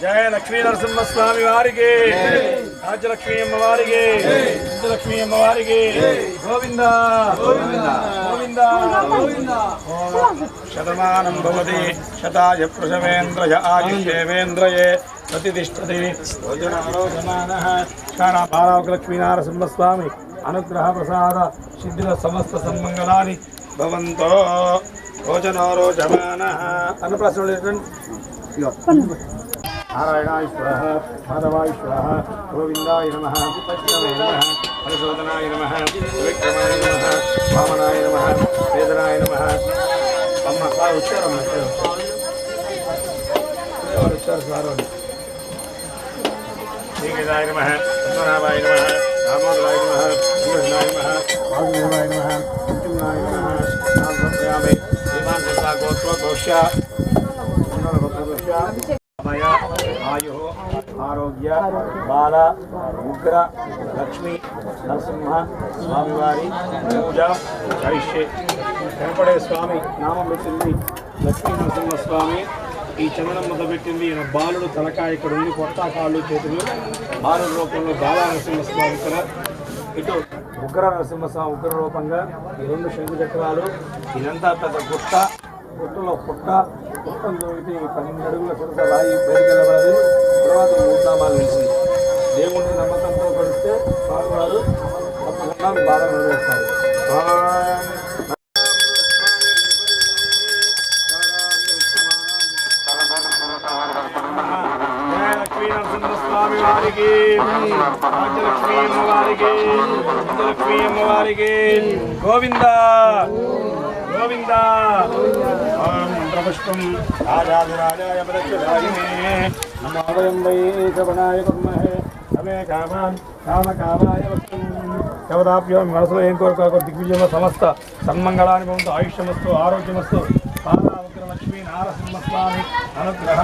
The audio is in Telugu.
జయ లక్ష్మీ నరసింహస్వామి వారికి. రాజ్యలక్ష్మీ అమ్మవారికి. రాజ్యలక్ష్మీ అమ్మవారికి. గోవింద. గోవింద. గోవింద. శతమానం భవతి. శతాయ ప్రసవేంద్రయ ఆయుష్యేవేంద్రయే ప్రతిష్టతి. భోజనారోజమానః శానా బాలకలక్ష్మీనారసింహస్వామి అనుగ్రహ ప్రసాద సిద్ధిర సమస్త సన్మంగళాని భవంతో. భోజనారోజమానః అన్నప్రాసన నారాయణాయ नारायणाय स्वाह माधवाय स्वाह गोविन्दाय नमः कृष्णवे नमः हरिशोदनाय नमः, विक्रमाय नमः, वामनाय नमः, वेदनाय नमः। अम्म सा उच्चारं उच्चार। स्वारोनि श्रीकृताय नमः, पद्मनाभाय नमः, दामोदराय नमः कृष्णाय नमः वासुदेवाय नमः कृष्णाय नमः नाम समर्पयामि श्रीमान् गोत्रोद्घोष्य ఆయు ఆరోగ్య బాల ఉగ్ర లక్ష్మి నరసింహ స్వామివారి పూజ కరిష్యే. వెంకటే స్వామి నామం పెట్టింది. లక్ష్మీ నరసింహ స్వామి ఈ చందనం మొదలు పెట్టింది. ఈయన బాలుడు తలకాయ ఇక్కడ ఉంది. కొత్త కాళ్ళు చేతులు. బాలుడు రూపంలో బాలా నరసింహస్వామి ఇక్కడ. ఇటు ఉగ్ర నరసింహస్వామి ఉగ్ర రూపంగా ఈ రెండు శంకు చక్రాలు ఇదంతా పెద్ద గుట్ట గుట్టలో పుట్ట ఈ పన్నెండు అడుగుల కొరత రాయి బయటికి వెళ్ళబడది తర్వాత నామాలు నిలిచింది దేవుడిని నమ్మకంతో కొలిస్తే స్వామివారు తప్పకుండా బాధ నెరవేరుస్తారు. లక్ష్మీ నరసింహస్వామి వారికి రాజ్యలక్ష్మీ అమ్మవారికి అమ్మవారికి గోవింద. గోవింద. ఓం మంత్రపుష్పం రాజాధిరాజాయ ప్రత్యరాయినే నమోదయం వై శ్రవణాయ కుర్మహే సమే కామాన్ కామకామాయ వక్తుం దేవతాభ్యో మనసులో ఏం కోరుకోక దిగ్విజయ సమస్త సన్మంగళాన్ని భవంతు ఆయుష్యమస్తు ఆరోగ్యమస్తు పాదావగ్ర లక్ష్మీ నారసింహస్వామి అనుగ్రహ